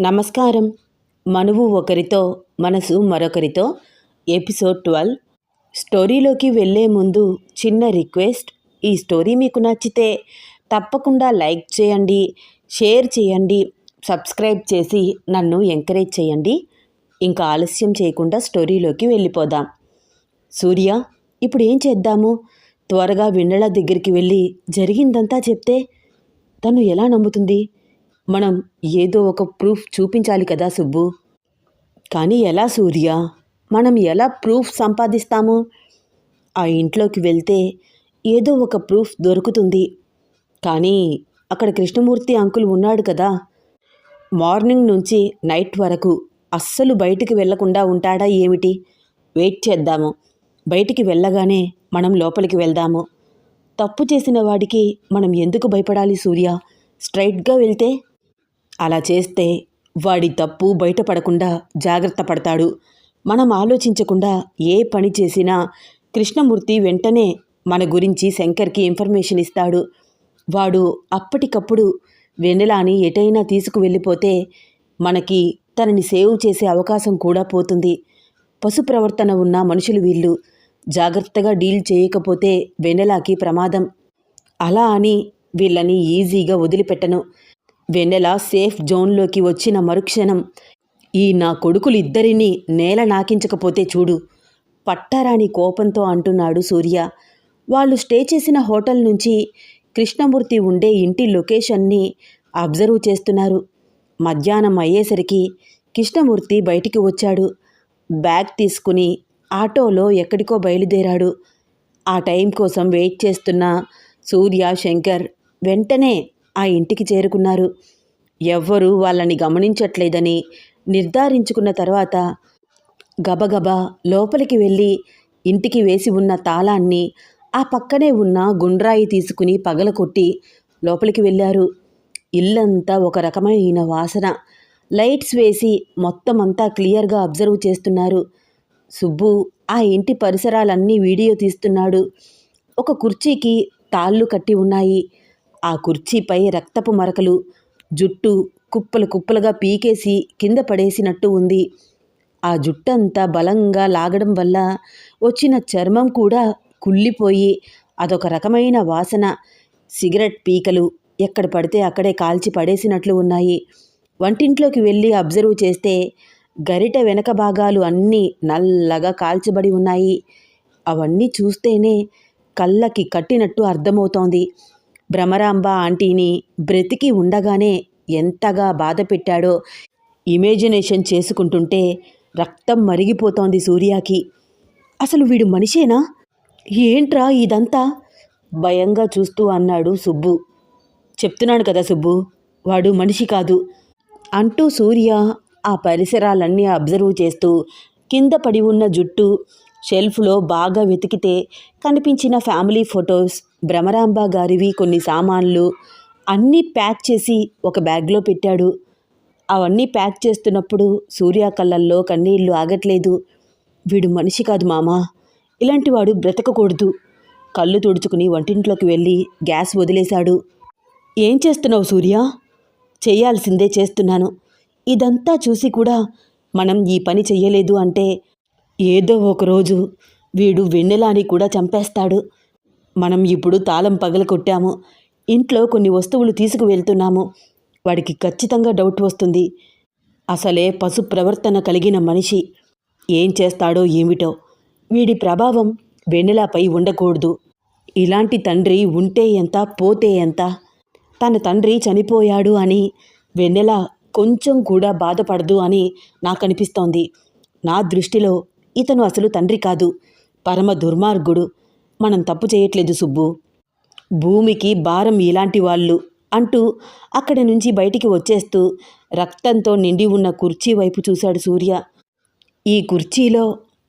నమస్కారం. మనువు ఒకరితో మనసు మరొకరితో ఎపిసోడ్ ట్వెల్వ్. స్టోరీలోకి వెళ్ళే ముందు చిన్న రిక్వెస్ట్. ఈ స్టోరీ మీకు నచ్చితే తప్పకుండా లైక్ చేయండి షేర్ చేయండి సబ్స్క్రైబ్ చేసి నన్ను ఎంకరేజ్ చేయండి. ఇంకా ఆలస్యం చేయకుండా స్టోరీలోకి వెళ్ళిపోదాం. సూర్య ఇప్పుడు ఏం చేద్దాము? త్వరగా విండల దగ్గరికి వెళ్ళి జరిగిందంతా చెప్తే తను ఎలా నమ్ముతుంది? మనం ఏదో ఒక ప్రూఫ్ చూపించాలి కదా సుబ్బు. కానీ ఎలా సూర్య? మనం ఎలా ప్రూఫ్ సంపాదిస్తాము? ఆ ఇంట్లోకి వెళ్తే ఏదో ఒక ప్రూఫ్ దొరుకుతుంది. కానీ అక్కడ కృష్ణమూర్తి అంకుల్ ఉన్నాడు కదా. మార్నింగ్ నుంచి నైట్ వరకు అస్సలు బయటికి వెళ్ళకుండా ఉంటాడా ఏమిటి? వెయిట్ చేద్దాము. బయటికి వెళ్ళగానే మనం లోపలికి వెళ్దాము. తప్పు చేసిన వాడికి మనం ఎందుకు భయపడాలి సూర్య? స్ట్రైట్గా వెళ్తే అలా చేస్తే వాడి తప్పు బయటపడకుండా జాగ్రత్త పడతాడు. మనం ఆలోచించకుండా ఏ పని చేసినా కృష్ణమూర్తి వెంటనే మన గురించి శంకర్కి ఇన్ఫర్మేషన్ ఇస్తాడు. వాడు అప్పటికప్పుడు వెన్నెలాని ఎటైనా తీసుకువెళ్ళిపోతే మనకి తనని సేవ్ చేసే అవకాశం కూడా పోతుంది. పశు ప్రవర్తన ఉన్న మనుషులు వీళ్ళు జాగ్రత్తగా డీల్ చేయకపోతే వెన్నెలాకి ప్రమాదం. అలా అని వీళ్ళని ఈజీగా వదిలిపెట్టను. వెన్నెల సేఫ్ జోన్లోకి వచ్చిన మరుక్షణం. ఈ నా కొడుకులిద్దరినీ నేల నాకించకపోతే చూడు. పట్టారాని కోపంతో అంటున్నాడు సూర్య. వాళ్ళు స్టే చేసిన హోటల్ నుంచి కృష్ణమూర్తి ఉండే ఇంటి లొకేషన్ని అబ్జర్వ్ చేస్తున్నారు. మధ్యాహ్నం అయ్యేసరికి కృష్ణమూర్తి బయటికి వచ్చాడు. బ్యాగ్ తీసుకుని ఆటోలో ఎక్కడికో బయలుదేరాడు. ఆ టైం కోసం వెయిట్ చేస్తున్న సూర్య శంకర్ వెంటనే ఆ ఇంటికి చేరుకున్నారు. ఎవ్వరూ వాళ్ళని గమనించట్లేదని నిర్ధారించుకున్న తర్వాత గబగబా లోపలికి వెళ్ళి ఇంటికి వేసి ఉన్న తాళాన్ని ఆ పక్కనే ఉన్న గుండ్రాయి తీసుకుని పగలకొట్టి లోపలికి వెళ్ళారు. ఇల్లంతా ఒక రకమైన వాసన. లైట్స్ వేసి మొత్తం అంతా క్లియర్గా అబ్జర్వ్ చేస్తున్నారు. సుబ్బు ఆ ఇంటి పరిసరాలన్నీ వీడియో తీస్తున్నాడు. ఒక కుర్చీకి తాళ్ళు కట్టి ఉన్నాయి. ఆ కుర్చీపై రక్తపు మరకలు జుట్టు కుప్పలు కుప్పలుగా పీకేసి కింద పడేసినట్టు ఉంది. ఆ జుట్టంతా బలంగా లాగడం వల్ల వచ్చిన చర్మం కూడా కుళ్ళిపోయి అదొక రకమైన వాసన. సిగరెట్ పీకలు ఎక్కడ పడితే అక్కడే కాల్చి పడేసినట్లు ఉన్నాయి. వంటింట్లోకి వెళ్ళి అబ్జర్వ్ చేస్తే గరిట వెనక భాగాలు అన్నీ నల్లగా కాల్చబడి ఉన్నాయి. అవన్నీ చూస్తేనే కళ్ళకి కట్టినట్టు అర్థమవుతోంది. భ్రమరాంబ ఆంటీని బ్రతికి ఉండగానే ఎంతగా బాధ పెట్టాడో ఇమేజినేషన్ చేసుకుంటుంటే రక్తం మరిగిపోతోంది సూర్యాకి. అసలు వీడు మనిషేనా? ఏంట్రా ఇదంతా? భయంగా చూస్తూ అన్నాడు సుబ్బు. చెప్తున్నాను కదా సుబ్బు వాడు మనిషి కాదు. అంటూ సూర్య ఆ పరిసరాలన్నీ అబ్జర్వ్ చేస్తూ కింద పడి ఉన్న జుట్టు షెల్ఫ్లో బాగా వెతికితే కనిపించిన ఫ్యామిలీ ఫొటోస్ భ్రమరాంబ గారివి కొన్ని సామాన్లు అన్నీ ప్యాక్ చేసి ఒక బ్యాగ్లో పెట్టాడు. అవన్నీ ప్యాక్ చేస్తున్నప్పుడు సూర్య కళ్ళల్లో కన్నీళ్ళు ఆగట్లేదు. వీడు మనిషి కాదు మామా. ఇలాంటి వాడు బ్రతకకూడదు. కళ్ళు తుడుచుకుని వంటింట్లోకి వెళ్ళి గ్యాస్ వదిలేశాడు. ఏం చేస్తున్నావు సూర్య? చేయాల్సిందే చేస్తున్నాను. ఇదంతా చూసి కూడా మనం ఈ పని చెయ్యలేదు అంటే ఏదో ఒకరోజు వీడు వెన్నెలాని కూడా చంపేస్తాడు. మనం ఇప్పుడు తాళం పగల కొట్టాము. ఇంట్లో కొన్ని వస్తువులు తీసుకువెళ్తున్నాము. వాడికి ఖచ్చితంగా డౌట్ వస్తుంది. అసలే పశు ప్రవర్తన కలిగిన మనిషి. ఏం చేస్తాడో ఏమిటో. వీడి ప్రభావం వెన్నెలపై ఉండకూడదు. ఇలాంటి తండ్రి ఉంటే ఎంత పోతే ఎంత? తన తండ్రి చనిపోయాడు అని వెన్నెల కొంచెం కూడా బాధపడదు అని నాకు అనిపిస్తోంది నా దృష్టిలో ఇతను అసలు తండ్రి కాదు. పరమ దుర్మార్గుడు. మనం తప్పు చేయట్లేదు సుబ్బు. భూమికి భారం ఇలాంటి వాళ్ళు అంటూ అక్కడి నుంచి బయటికి వచ్చేస్తూ రక్తంతో నిండి ఉన్న కుర్చీ వైపు చూశాడు సూర్య. ఈ కుర్చీలో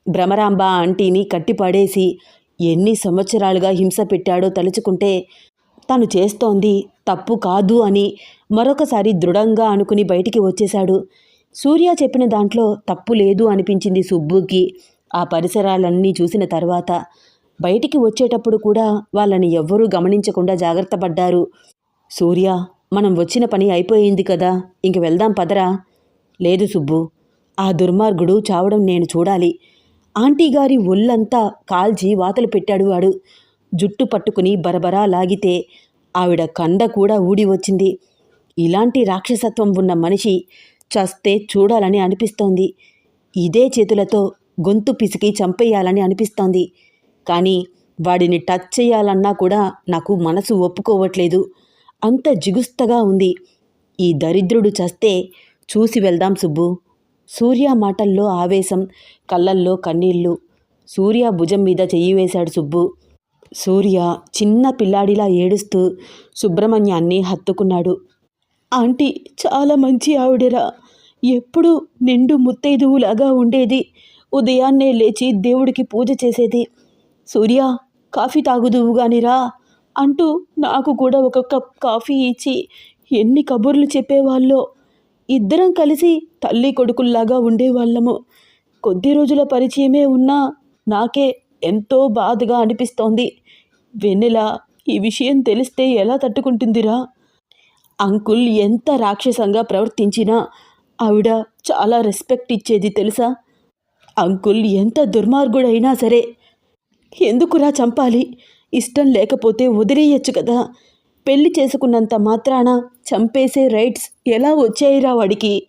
భ్రమరాంబ ఆంటీని కట్టిపడేసి ఎన్ని సంవత్సరాలుగా హింస పెట్టాడో తలుచుకుంటే తను చేస్తోంది తప్పు కాదు అని మరొకసారి దృఢంగా అనుకుని బయటికి వచ్చేశాడు. సూర్య చెప్పిన దాంట్లో తప్పు లేదు అనిపించింది సుబ్బుకి. ఆ పరిసరాలన్నీ చూసిన తర్వాత బయటికి వచ్చేటప్పుడు కూడా వాళ్ళని ఎవ్వరూ గమనించకుండా జాగ్రత్త పడ్డారు. సూర్య మనం వచ్చిన పని అయిపోయింది కదా ఇంక వెళ్దాం పదరా? లేదు సుబ్బు ఆ దుర్మార్గుడు చావడం నేను చూడాలి. ఆంటీ గారి ఒళ్ళంతా కాల్చి వాతలు పెట్టాడు వాడు. జుట్టు పట్టుకుని బరబరా లాగితే ఆవిడ కండ కూడా ఊడి వచ్చింది. ఇలాంటి రాక్షసత్వం ఉన్న మనిషి చస్తే చూడాలని అనిపిస్తోంది. ఇదే చేతులతో గొంతు పిసికి చంపేయాలని అనిపిస్తోంది. కానీ వాడిని టచ్ చేయాలన్నా కూడా నాకు మనసు ఒప్పుకోవట్లేదు. అంత జిగుస్తగా ఉంది. ఈ దరిద్రుడు చస్తే చూసి వెళ్దాం సుబ్బు. సూర్య మాటల్లో ఆవేశం కళ్ళల్లో కన్నీళ్ళు సూర్య భుజం మీద చెయ్యి వేశాడు సుబ్బు. సూర్య చిన్న పిల్లాడిలా ఏడుస్తూ సుబ్రహ్మణ్యాన్ని హత్తుకున్నాడు. ఆంటీ చాలా మంచి ఆవిడరా. ఎప్పుడు నిండు ముత్తైదువులాగా ఉండేది. ఉదయాన్నే లేచి దేవుడికి పూజ చేసేది. సూర్య కాఫీ తాగుదువు గానిరా అంటూ నాకు కూడా ఒక కప్ కాఫీ ఇచ్చి ఎన్ని కబుర్లు చెప్పేవాళ్ళో. ఇద్దరం కలిసి తల్లి కొడుకుల్లాగా ఉండేవాళ్ళము. కొద్ది రోజుల పరిచయమే ఉన్నా నాకే ఎంతో బాధగా అనిపిస్తోంది. వెన్నెల ఈ విషయం తెలిస్తే ఎలా తట్టుకుంటుందిరా? అంకుల్ ఎంత రాక్షసంగా ప్రవర్తించినా ఆవిడ చాలా రెస్పెక్ట్ ఇచ్చేది తెలుసా? అంకుల్ ఎంత దుర్మార్గుడైనా సరే ఎందుకురా చంపాలి? ఇష్టం లేకపోతే వదిలేయచ్చు కదా. పెళ్ళి చేసుకున్నంత మాత్రాన చంపేసే రైట్స్ ఎలా వచ్చాయిరా వాడికి?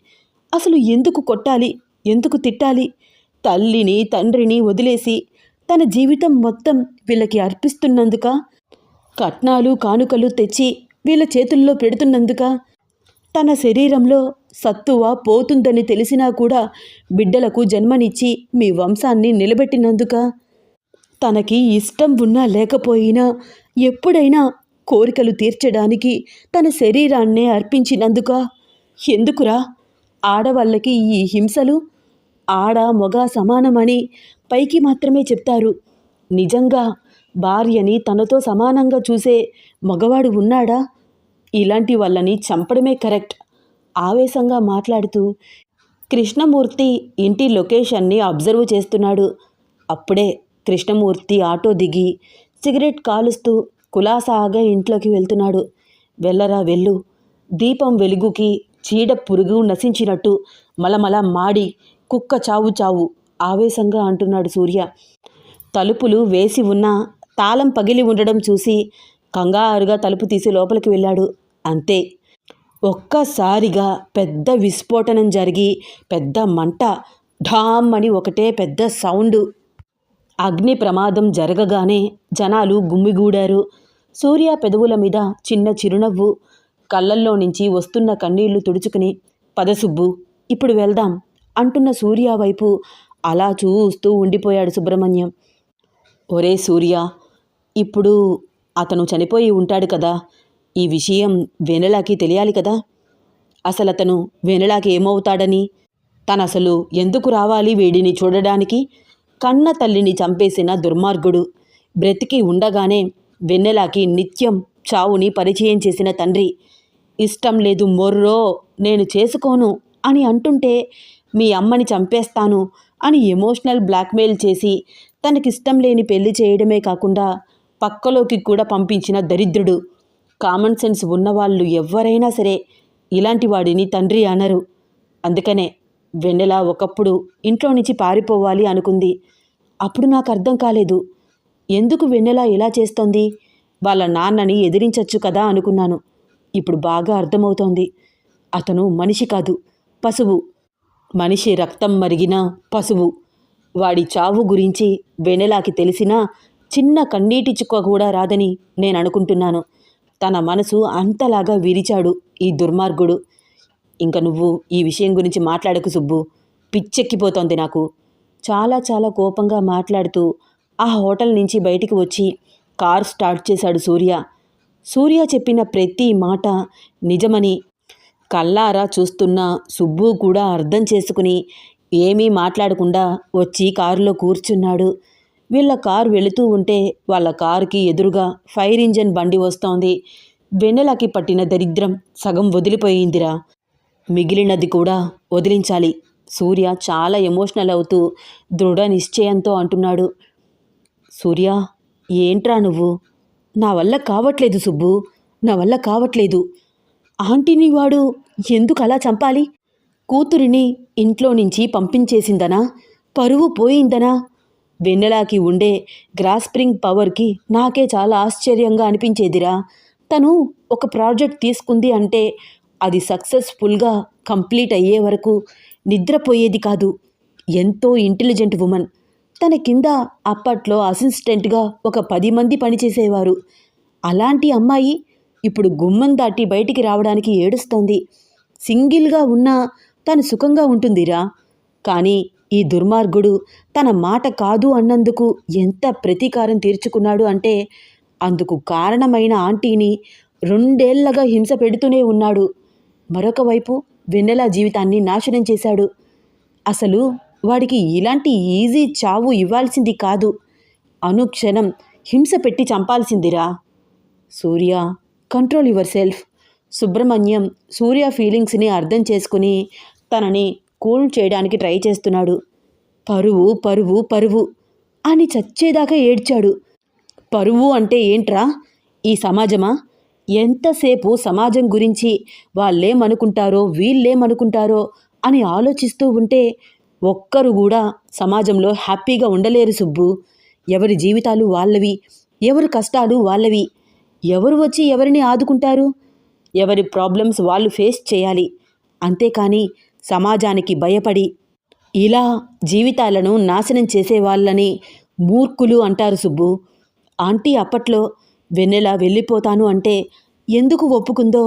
అసలు ఎందుకు కొట్టాలి? ఎందుకు తిట్టాలి? తల్లిని తండ్రిని వదిలేసి తన జీవితం మొత్తం వీళ్ళకి అర్పిస్తున్నందుక? కట్నాలు కానుకలు తెచ్చి వీళ్ళ చేతుల్లో పెడుతున్నందుక తన శరీరంలో సత్తువ పోతుందని తెలిసినా కూడా బిడ్డలకు జన్మనిచ్చి మీ వంశాన్ని నిలబెట్టినందుక తనకి ఇష్టం ఉన్నా లేకపోయినా ఎప్పుడైనా కోరికలు తీర్చడానికి తన శరీరాన్నే అర్పించినందుక ఎందుకురా ఆడవాళ్ళకి ఈ హింసలు? ఆడ మొగ సమానమని పైకి మాత్రమే చెప్తారు. నిజంగా భార్యని తనతో సమానంగా చూసే మగవాడు ఉన్నాడా? ఇలాంటి వాళ్ళని చంపడమే కరెక్ట్. ఆవేశంగా మాట్లాడుతూ కృష్ణమూర్తి ఇంటి లొకేషన్ని అబ్జర్వ్ చేస్తున్నాడు. అప్పుడే కృష్ణమూర్తి ఆటో దిగి సిగరెట్ కాలుస్తూ కులాసాగా ఇంట్లోకి వెళ్తున్నాడు. వెళ్ళరా వెళ్ళు. దీపం వెలుగుకి చీడ పురుగు నశించినట్టు మలమల మాడి కుక్క చావు చావు ఆవేశంగా అంటున్నాడు సూర్య. తలుపులు వేసి ఉన్న తాళం పగిలి ఉండడం చూసి కంగారుగా తలుపు తీసి లోపలికి వెళ్ళాడు. అంతే. ఒక్కసారిగా పెద్ద విస్ఫోటనం జరిగి పెద్ద మంట ఢామ్ అని ఒకటే పెద్ద సౌండ్. అగ్ని ప్రమాదం జరగగానే జనాలు గుమ్మిగూడారు సూర్య పెదవుల మీద చిన్న చిరునవ్వు కళ్ళల్లో నుంచి వస్తున్న కన్నీళ్ళు తుడుచుకుని పదసుబ్బు ఇప్పుడు వెళ్దాం అంటున్న సూర్య వైపు అలా చూస్తూ ఉండిపోయాడు సుబ్రహ్మణ్యం. ఒరే సూర్య ఇప్పుడు అతను చనిపోయి ఉంటాడు కదా. ఈ విషయం వెనలాకి తెలియాలి కదా. అసలు అతను వెనలాకి ఏమవుతాడని? తనసలు అసలు ఎందుకు రావాలి వీడిని చూడడానికి? కన్న తల్లిని చంపేసిన దుర్మార్గుడు బ్రతికి ఉండగానే వెన్నెలాకి నిత్యం చావుని పరిచయం చేసిన తండ్రి ఇష్టం లేదు మొర్రో నేను చేసుకోను అని అంటుంటే మీ అమ్మని చంపేస్తాను అని ఎమోషనల్ బ్లాక్మెయిల్ చేసి తనకిష్టం లేని పెళ్ళి చేయడమే కాకుండా పక్కలోకి కూడా పంపించిన దరిద్రుడు. కామన్ సెన్స్ ఉన్నవాళ్ళు ఎవరైనా సరే ఇలాంటి వాడిని తండ్రి అనరు. అందుకనే వెన్నెల ఒకప్పుడు ఇంట్లో నుంచి పారిపోవాలి అనుకుంది. అప్పుడు నాకు అర్థం కాలేదు. ఎందుకు వెన్నెల ఇలా చేస్తోంది? వాళ్ళ నాన్నని ఎదిరించచ్చు కదా అనుకున్నాను. ఇప్పుడు బాగా అర్థమవుతోంది. అతను మనిషి కాదు పశువు. మనిషి రక్తం మరిగిన పశువు. వాడి చావు గురించి వెనెలాకి తెలిసినా చిన్న కన్నీటి చుక్క కూడా రాదని నేను అనుకుంటున్నాను. తన మనసు అంతలాగా విరిచాడు ఈ దుర్మార్గుడు. ఇంక నువ్వు ఈ విషయం గురించి మాట్లాడకు సుబ్బు. పిచ్చెక్కిపోతోంది నాకు. చాలా చాలా కోపంగా మాట్లాడుతూ ఆ హోటల్ నుంచి బయటికి వచ్చి కార్ స్టార్ట్ చేశాడు సూర్య. సూర్య చెప్పిన ప్రతి మాట నిజమని కల్లారా చూస్తున్న సుబ్బు కూడా అర్థం చేసుకుని ఏమీ మాట్లాడకుండా వచ్చి కారులో కూర్చున్నాడు. వీళ్ళ కారు వెళుతూ ఉంటే వాళ్ళ కారుకి ఎదురుగా ఫైర్ ఇంజన్ బండి వస్తోంది. వెన్నెలకి పట్టిన దరిద్రం సగం వదిలిపోయిందిరా. మిగిలినది కూడా వదిలించాలి. సూర్య చాలా ఎమోషనల్ అవుతూ దృఢ నిశ్చయంతో అంటున్నాడు. సూర్య ఏంట్రా నువ్వు? నా వల్ల కావట్లేదు సుబ్బు. నా వల్ల కావట్లేదు. ఆంటీని వాడు ఎందుకు అలా చంపాలి? కూతురిని ఇంట్లో నుంచి పంపించేసిందనా? పరువు పోయిందనా? వెన్నెలాకి ఉండే గ్రాస్ప్రింగ్ పవర్కి నాకే చాలా ఆశ్చర్యంగా అనిపించేదిరా. తను ఒక ప్రాజెక్ట్ తీసుకుంది అంటే అది సక్సెస్ఫుల్గా కంప్లీట్ అయ్యే వరకు నిద్రపోయేది కాదు. ఎంతో ఇంటెలిజెంట్ ఉమెన్. తన కింద అప్పట్లో అసిస్టెంట్గా ఒక పది మంది పనిచేసేవారు. అలాంటి అమ్మాయి ఇప్పుడు గుమ్మం దాటి బయటికి రావడానికి ఏడుస్తోంది. సింగిల్గా ఉన్నా తను సుఖంగా ఉంటుందిరా. కానీ ఈ దుర్మార్గుడు తన మాట కాదు అన్నందుకు ఎంత ప్రతీకారం తీర్చుకున్నాడు అంటే అందుకు కారణమైన ఆంటీని రెండేళ్ళగా హింస పెడుతూనే ఉన్నాడు. మరొక వైపు వెన్నెల జీవితాన్ని నాశనం చేశాడు. అసలు వాడికి ఇలాంటి ఈజీ చావు ఇవ్వాల్సింది కాదు. అనుక్షణం హింస పెట్టి చంపాల్సిందిరా. Surya control your self. Subrahmanyam Surya ఫీలింగ్స్ని అర్థం చేసుకుని తనని కూల్ చేయడానికి ట్రై చేస్తున్నాడు. పరువు పరువు పరువు అని చచ్చేదాకా ఏడ్చాడు. పరువు అంటే ఏంట్రా? ఈ సమాజమా? ఎంతసేపు సమాజం గురించి వాళ్ళేమనుకుంటారో వీళ్ళేమనుకుంటారో అని ఆలోచిస్తూ ఉంటే ఒక్కరు కూడా సమాజంలో హ్యాపీగా ఉండలేరు సుబ్బు. ఎవరి జీవితాలు వాళ్ళవి ఎవరి కష్టాలు వాళ్ళవి ఎవరు వచ్చి ఎవరిని ఆదుకుంటారు? ఎవరి ప్రాబ్లమ్స్ వాళ్ళు ఫేస్ చేయాలి. అంతేకాని సమాజానికి భయపడి ఇలా జీవితాలను నాశనం చేసే వాళ్ళని మూర్ఖులు అంటారు సుబ్బు. ఆంటీ అప్పట్లో వెన్నెల వెళ్ళిపోతాను అంటే ఎందుకు ఒప్పుకుందో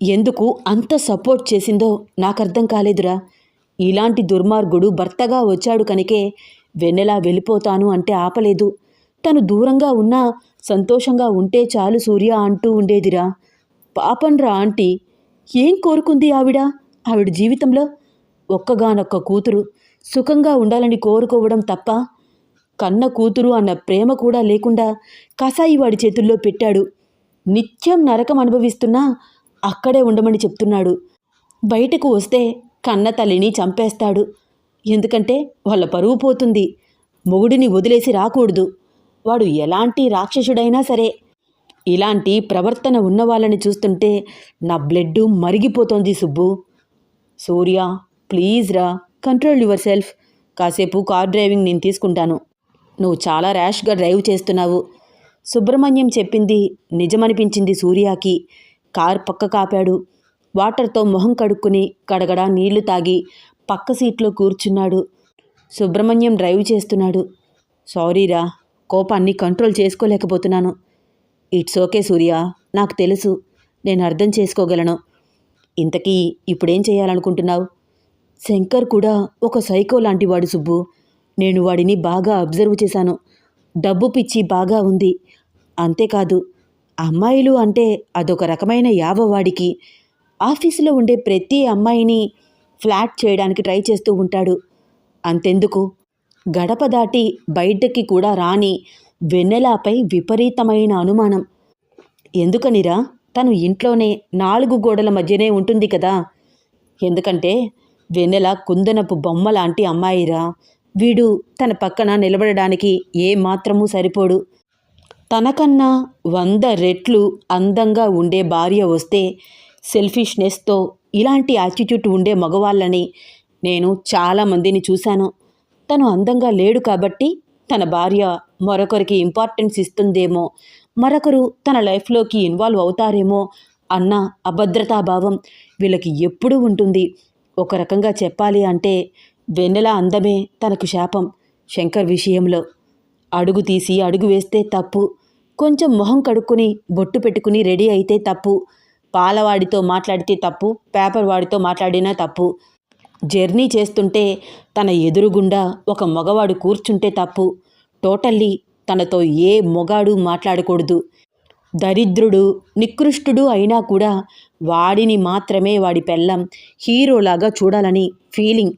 ఎందుకు అంత సపోర్ట్ చేసిందో నాకు అర్థం కాలేదురా. ఇలాంటి దుర్మార్గుడు భర్తగా వచ్చాడు కనుకే వెన్నెల వెళ్ళిపోతాను అంటే ఆపలేదు. తను దూరంగా ఉన్నా సంతోషంగా ఉంటే చాలు సూర్య అంటూ ఉండేదిరా. పాపంరా ఆంటీ ఏం కోరుకుంది ఆవిడ? ఆవిడ జీవితంలో ఒక్కగానొక్క కూతురు సుఖంగా ఉండాలని కోరుకోవడం తప్ప కన్న కూతురు అన్న ప్రేమ కూడా లేకుండా కసాయి వాడి చేతుల్లో పెట్టాడు. నిత్యం నరకం అనుభవిస్తున్నా అక్కడే ఉండమని చెప్తున్నాడు. బయటకు వస్తే కన్న తల్లిని చంపేస్తాడు. ఎందుకంటే వాళ్ళ పరువు పోతుంది. మొగుడిని వదిలేసి రాకూడదు. వాడు ఎలాంటి రాక్షసుడైనా సరే. ఇలాంటి ప్రవర్తన ఉన్న వాళ్ళని చూస్తుంటే నా బ్లడ్ మరిగిపోతోంది సుబ్బు. సూర్య ప్లీజ్ రా కంట్రోల్ యువర్ సెల్ఫ్ కాసేపు కార్ డ్రైవింగ్ నేను తీసుకుంటాను. నువ్వు చాలా ర్యాష్గా డ్రైవ్ చేస్తున్నావు. సుబ్రహ్మణ్యం చెప్పింది నిజమనిపించింది సూర్యకి. కార్ పక్క కాపాడు. వాటర్తో మొహం కడుక్కుని గడగడా నీళ్ళు తాగి పక్క సీట్లో కూర్చున్నాడు. సుబ్రహ్మణ్యం డ్రైవ్ చేస్తున్నాడు. సారీరా కోపాన్ని కంట్రోల్ చేసుకోలేకపోతున్నాను. ఇట్స్ ఓకే సూర్య నాకు తెలుసు. నేను అర్థం చేసుకోగలను. ఇంతకీ ఇప్పుడేం చేయాలనుకుంటున్నావు? శంకర్ కూడా ఒక సైకో లాంటివాడు సుబ్బు. నేను వాడిని బాగా అబ్జర్వ్ చేశాను. డబ్బు పిచ్చి బాగా ఉంది. అంతేకాదు అమ్మాయిలు అంటే అదొక రకమైన యావ వాడికి. ఆఫీసులో ఉండే ప్రతి అమ్మాయిని ఫ్లాట్ చేయడానికి ట్రై చేస్తూ ఉంటాడు. అంతెందుకు? గడప దాటి బయటకి కూడా రాని వెన్నెలాపై విపరీతమైన అనుమానం. ఎందుకనిరా? తను ఇంట్లోనే నాలుగు గోడల మధ్యనే ఉంటుంది కదా. ఎందుకంటే వెన్నెల కుందనపు బొమ్మ లాంటి అమ్మాయిరా. వీడు తన పక్కన నిలబడడానికి ఏ సరిపోడు. తనకన్నా వంద రెట్లు అందంగా ఉండే భార్య వస్తే సెల్ఫిష్నెస్తో ఇలాంటి యాటిట్యూడ్ ఉండే మగవాళ్ళని నేను చాలామందిని చూశాను. తను అందంగా లేడు కాబట్టి తన భార్య మరొకరికి ఇంపార్టెన్స్ ఇస్తుందేమో మరొకరు తన లైఫ్లోకి ఇన్వాల్వ్ అవుతారేమో అన్న అభద్రతాభావం వీళ్ళకి ఎప్పుడూ ఉంటుంది. ఒక రకంగా చెప్పాలి అంటే వెన్నెల అందమే తనకు శాపం శంకర్ విషయంలో. అడుగు తీసి అడుగు వేస్తే తప్పు కొంచెం మొహం కడుక్కుని బొట్టు పెట్టుకుని రెడీ అయితే తప్పు పాలవాడితో మాట్లాడితే తప్పు పేపర్ వాడితో మాట్లాడినా తప్పు జర్నీ చేస్తుంటే తన ఎదురుగుండా ఒక మగవాడు కూర్చుంటే తప్పు. టోటల్లీ తనతో ఏ మొగాడు మాట్లాడకూడదు. దరిద్రుడు నికృష్టుడు అయినా కూడా వాడిని మాత్రమే వాడి పెళ్ళం హీరోలాగా చూడాలని ఫీలింగ్.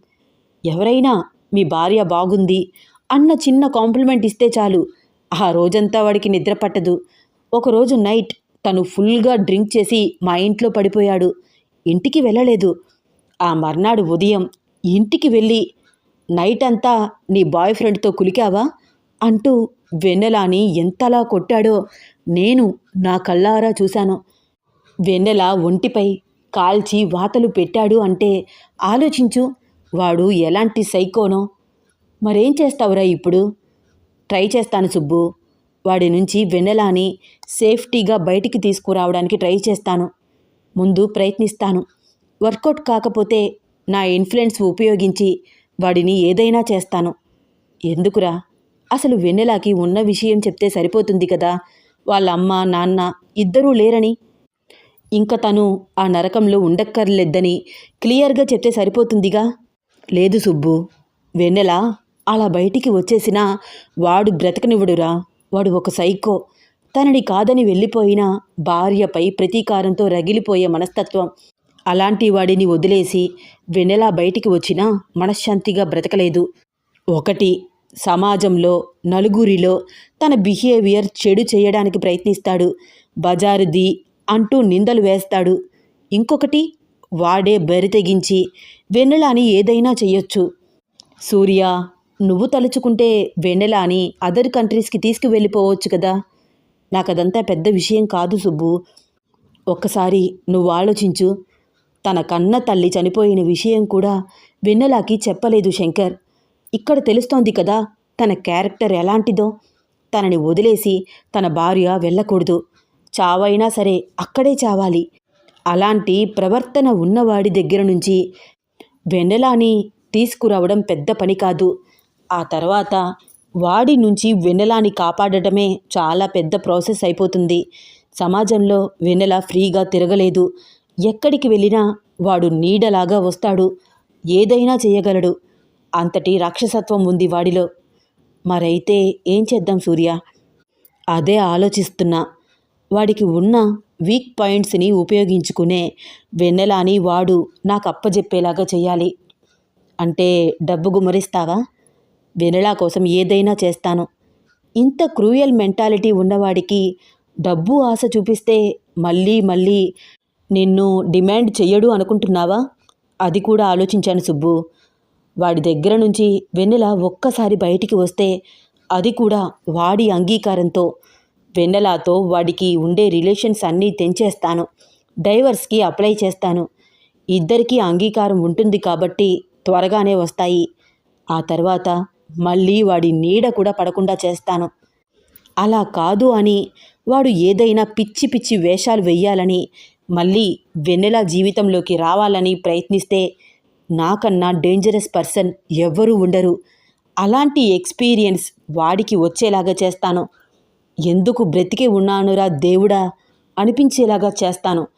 ఎవరైనా మీ భార్య బాగుంది అన్న చిన్న కాంప్లిమెంట్ ఇస్తే చాలు. ఆ రోజంతా వాడికి నిద్ర పట్టదు. ఒకరోజు నైట్ తను ఫుల్గా డ్రింక్ చేసి మా ఇంట్లో పడిపోయాడు. ఇంటికి వెళ్ళలేదు. ఆ మర్నాడు ఉదయం ఇంటికి వెళ్ళి నైట్ అంతా నీ బాయ్ ఫ్రెండ్తో కులికావా? అంటూ వెన్నెలాని ఎంతలా కొట్టాడో నేను నా కళ్ళారా చూశాను. వెన్నెల ఒంటిపై కాల్చి వాతలు పెట్టాడు అంటే ఆలోచించు వాడు ఎలాంటి సైకోనో. మరేం చేస్తావురా ఇప్పుడు? ట్రై చేస్తాను సుబ్బు. వాడి నుంచి వెన్నెలాని సేఫ్టీగా బయటికి తీసుకురావడానికి ట్రై చేస్తాను. ముందు ప్రయత్నిస్తాను. వర్కౌట్ కాకపోతే నా ఇన్ఫ్లుయెన్స్ ఉపయోగించి వాడిని ఏదైనా చేస్తాను. ఎందుకురా? అసలు వెన్నెలాకి ఉన్న విషయం చెప్తే సరిపోతుంది కదా? వాళ్ళ అమ్మ నాన్న ఇద్దరూ లేరని. ఇంక తను ఆ నరకంలో ఉండక్కర్లేద్దని క్లియర్గా చెప్తే సరిపోతుందిగా? లేదు సుబ్బు. వెన్నెల అలా బయటికి వచ్చేసినా వాడు బ్రతకనివ్వడురా. వాడు ఒక సైకో. తనని కాదని వెళ్ళిపోయిన భార్యపై ప్రతీకారంతో రగిలిపోయే మనస్తత్వం అలాంటి వాడిని వదిలేసి వెన్నెల బయటికి వచ్చినా మనశ్శాంతిగా బ్రతకలేదు. ఒకటి సమాజంలో నలుగురిలో తన బిహేవియర్ చెడు చేయడానికి ప్రయత్నిస్తాడు. బజారుది అంటూ నిందలు వేస్తాడు. ఇంకొకటి వాడే బరితెగించి వెన్నెలాని ఏదైనా చెయ్యొచ్చు. సూర్య నువ్వు తలుచుకుంటే వెన్నెలాని అదర్ కంట్రీస్కి తీసుకువెళ్ళిపోవచ్చు కదా? నాకు అదంతా పెద్ద విషయం కాదు సుబ్బు. ఒక్కసారి నువ్వు ఆలోచించు. తన కన్న తల్లి చనిపోయిన విషయం కూడా వెన్నెలాకి చెప్పలేదు శంకర్. ఇక్కడ తెలుస్తోంది కదా తన క్యారెక్టర్ ఎలాంటిదో. తనని వదిలేసి తన భార్య వెళ్ళకూడదు. చావైనా సరే అక్కడే చావాలి. అలాంటి ప్రవర్తన ఉన్నవాడి దగ్గర నుంచి వెన్నెలాని తీసుకురావడం పెద్ద పని కాదు. ఆ తర్వాత వాడి నుంచి వెన్నెలాని కాపాడటమే చాలా పెద్ద ప్రాసెస్ అయిపోతుంది. సమాజంలో వెన్నెల ఫ్రీగా తిరగలేదు. ఎక్కడికి వెళ్ళినా వాడు నీడలాగా వస్తాడు. ఏదైనా చేయగలడు. అంతటి రాక్షసత్వం ఉంది వాడిలో. మరైతే ఏం చేద్దాం సూర్య? అదే ఆలోచిస్తున్నా. వాడికి ఉన్న వీక్ పాయింట్స్ని ఉపయోగించుకునే వెన్నెలాని వాడు నాకు అప్పజెప్పేలాగా చేయాలి. అంటే డబ్బు గుమరిస్తావా వెన్నెలా కోసం ఏదైనా చేస్తాను. ఇంత క్రూయల్ మెంటాలిటీ ఉన్నవాడికి డబ్బు ఆశ చూపిస్తే మళ్ళీ మళ్ళీ నిన్ను డిమాండ్ చెయ్యడు అనుకుంటున్నావా? అది కూడా ఆలోచించాను సుబ్బు. వాడి దగ్గర నుంచి వెన్నెల ఒక్కసారి బయటికి వస్తే అది కూడా వాడి అంగీకారంతో. వెన్నెలతో వాడికి ఉండే రిలేషన్స్ అన్నీ తెంచేస్తాను. డైవర్స్కి అప్లై చేస్తాను. ఇద్దరికీ అంగీకారం ఉంటుంది కాబట్టి త్వరగానే వస్తాయి. ఆ తర్వాత మళ్ళీ వాడి నీడ కూడా పడకుండా చేస్తాను. అలా కాదు అని వాడు ఏదైనా పిచ్చి పిచ్చి వేషాలు వెయ్యాలని మళ్ళీ వెన్నెల జీవితంలోకి రావాలని ప్రయత్నిస్తే నాకన్నా డేంజరస్ పర్సన్ ఎవ్వరూ ఉండరు. అలాంటి ఎక్స్పీరియన్స్ వాడికి వచ్చేలాగా చేస్తాను. ఎందుకు బ్రతికే ఉన్నానురా దేవుడా అనిపించేలాగా చేస్తాను.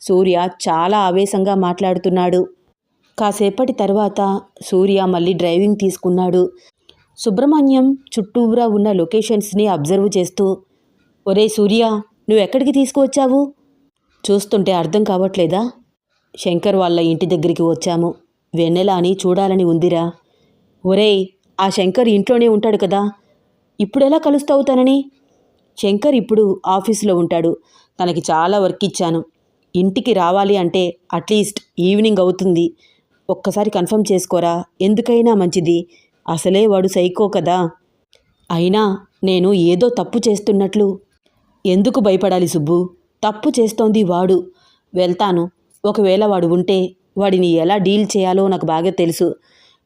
సూర్య చాలా ఆవేశంగా మాట్లాడుతున్నాడు. కాసేపటి తర్వాత సూర్య మళ్ళీ డ్రైవింగ్ తీసుకున్నాడు. సుబ్రహ్మణ్యం చుట్టూరా ఉన్న లొకేషన్స్ని అబ్జర్వ్ చేస్తూ ఒరే సూర్య నువ్వు ఎక్కడికి తీసుకువచ్చావు? చూస్తుంటే అర్థం కావట్లేదా? శంకర్ వాళ్ళ ఇంటి దగ్గరికి వచ్చాము. వెన్నెల అని చూడాలని ఉందిరా. ఒరేయ్ ఆ శంకర్ ఇంట్లోనే ఉంటాడు కదా. ఇప్పుడెలా కలుస్తావు తనని? శంకర్ ఇప్పుడు ఆఫీసులో ఉంటాడు. తనకి చాలా వర్క్ ఇచ్చాను. ఇంటికి రావాలి అంటే అట్లీస్ట్ ఈవినింగ్ అవుతుంది. ఒక్కసారి కన్ఫర్మ్ చేసుకోరా? ఎందుకైనా మంచిది. అసలే వాడు సైకో కదా. అయినా నేను ఏదో తప్పు చేస్తున్నట్లు. ఎందుకు భయపడాలి సుబ్బు? తప్పు చేస్తోంది వాడు. వెళ్తాను. ఒకవేళ వాడు ఉంటే వాడిని ఎలా డీల్ చేయాలో నాకు బాగా తెలుసు.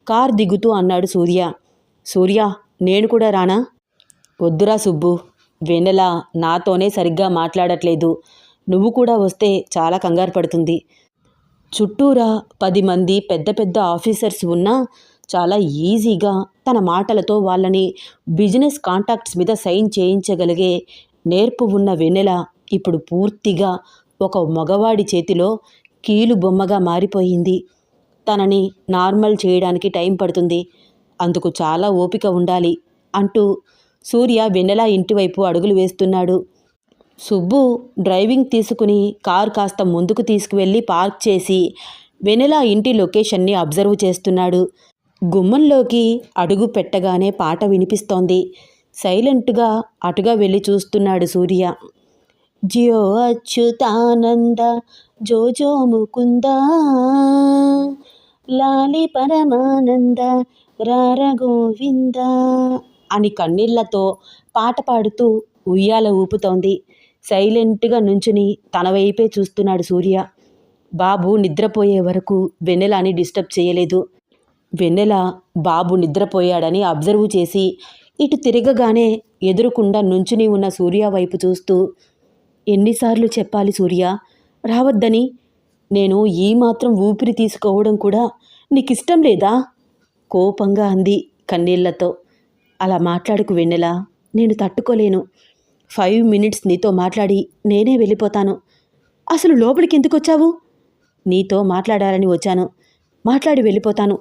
కార్ దిగుతూ అన్నాడు సూర్య. సూర్య నేను కూడా రానా? వద్దురా సుబ్బు. వెన్నెల నాతోనే సరిగ్గా మాట్లాడట్లేదు. నువ్వు కూడా వస్తే చాలా కంగారు పడుతుంది. చుట్టూరా పది మంది పెద్ద పెద్ద ఆఫీసర్స్ ఉన్నా చాలా ఈజీగా తన మాటలతో వాళ్ళని బిజినెస్ కాంటాక్ట్స్ మీద సైన్ చేయించగలిగే నేర్పు ఉన్న వెన్నెల ఇప్పుడు పూర్తిగా ఒక మగవాడి చేతిలో కీలు బొమ్మగా మారిపోయింది. తనని నార్మల్ చేయడానికి టైం పడుతుంది. అందుకు చాలా ఓపిక ఉండాలి అంటూ సూర్య వెన్నెల ఇంటివైపు అడుగులు వేస్తున్నాడు. సుబ్బు డ్రైవింగ్ తీసుకుని కార్ కాస్త ముందుకు తీసుకువెళ్ళి పార్క్ చేసి వెనెల ఇంటి లొకేషన్ని అబ్జర్వ్ చేస్తున్నాడు. గుమ్మంలోకి అడుగు పెట్టగానే పాట వినిపిస్తోంది. సైలెంట్గా అటుగా వెళ్ళి చూస్తున్నాడు సూర్య. జియో అచ్యుతానంద జోజో ముకుంద లాలి పరమానంద రార గోవింద అని కన్నీళ్ళతో పాట పాడుతూ ఉయ్యాల ఊపుతోంది. సైలెంట్గా నుంచుని తన వైపే చూస్తున్నాడు సూర్య. బాబు నిద్రపోయే వరకు వెన్నెలాని డిస్టర్బ్ చేయలేదు. వెన్నెల బాబు నిద్రపోయాడని అబ్జర్వ్ చేసి ఇటు తిరగగానే ఎదురుకుండా నుంచుని ఉన్న సూర్య వైపు చూస్తూ ఎన్నిసార్లు చెప్పాలి సూర్య? రావద్దని. నేను ఈ మాత్రం ఊపిరి తీసుకోవడం కూడా నీకిష్టం లేదా? కోపంగా అంది కన్నీళ్ళతో. అలా మాట్లాడుకు వెన్నెలా? నేను తట్టుకోలేను. ఫైవ్ మినిట్స్ నీతో మాట్లాడి నేనే వెళ్ళిపోతాను. అసలు లోపలికి ఎందుకు వచ్చావు నీతో మాట్లాడాలని వచ్చాను. మాట్లాడి వెళ్ళిపోతాను.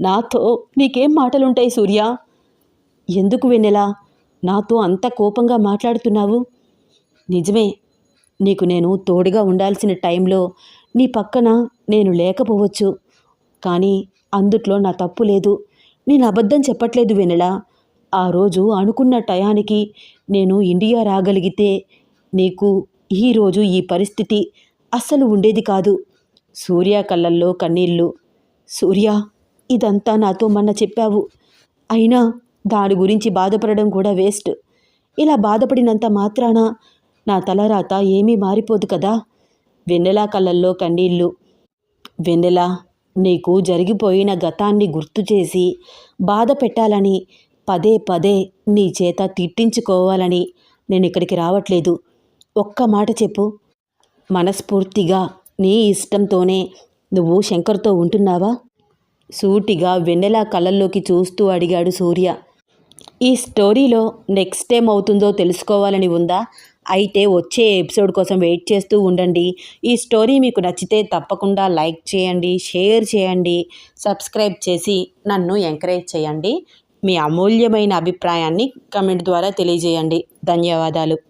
నాతో నీకేం మాటలుంటాయి సూర్య? ఎందుకు వెన్నెలా? నాతో అంత కోపంగా మాట్లాడుతున్నావు? నిజమే. నీకు నేను తోడుగా ఉండాల్సిన టైంలో నీ పక్కన నేను లేకపోవచ్చు. కానీ అందుట్లో నా తప్పు లేదు. నేను అబద్ధం చెప్పట్లేదు వెనలా ఆ రోజు అనుకున్న టయానికి నేను ఇండియా రాగలిగితే నీకు ఈరోజు ఈ పరిస్థితి అస్సలు ఉండేది కాదు. సూర్య కళ్ళల్లో కన్నీళ్ళు సూర్య ఇదంతా నాతో మొన్న చెప్పావు. అయినా దాని గురించి బాధపడడం కూడా వేస్ట్. ఇలా బాధపడినంత మాత్రాన నా తలరాత ఏమీ మారిపోదు కదా? వెన్నెలా కళ్ళల్లో కన్నీళ్ళు వెన్నెల నీకు జరిగిపోయిన గతాన్ని గుర్తు చేసి బాధ పెట్టాలని పదే పదే నీ చేత తిట్టించుకోవాలని నేను ఇక్కడికి రావట్లేదు. ఒక్క మాట చెప్పు. మనస్ఫూర్తిగా నీ ఇష్టంతోనే నువ్వు శంకర్తో ఉంటున్నావా? సూటిగా వెన్నెల కళ్ళల్లోకి చూస్తూ అడిగాడు సూర్య. ఈ స్టోరీలో నెక్స్ట్ ఏమవుతుందో తెలుసుకోవాలని ఉందా? అయితే వచ్చే ఎపిసోడ్ కోసం వెయిట్ చేస్తూ ఉండండి. ఈ స్టోరీ మీకు నచ్చితే తప్పకుండా లైక్ చేయండి షేర్ చేయండి సబ్స్క్రైబ్ చేసి నన్ను ఎంకరేజ్ చేయండి. మీ అమూల్యమైన అభిప్రాయాన్ని కమెంట్ ద్వారా తెలియజేయండి. ధన్యవాదాలు.